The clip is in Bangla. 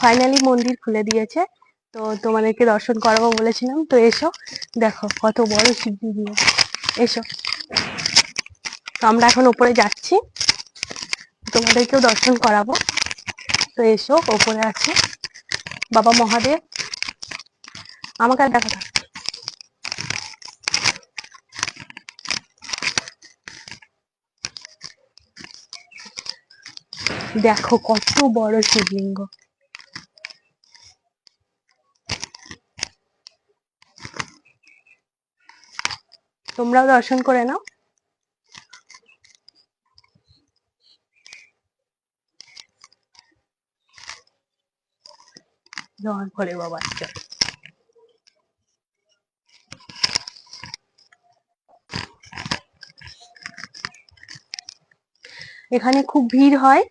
ফাইনালি মন্দির খুলে দিয়েছে। তো তোমাদেরকে দর্শন করাবো বলেছিলাম। তো এসো, দেখো কত বড় শিবলিঙ্গ এসো। তো আমরা এখন ওপরে যাচ্ছি। তোমাদেরকেও দর্শন করাবো। তো এসো, ওপরে আছে। বাবা মহাদেব। আমাকে আর দেখা দেখো কত বড় শিবলিঙ্গ। তোমরাও দর্শন করে নাও। জল ভরে জল এখানে খুব ভিড় হয়।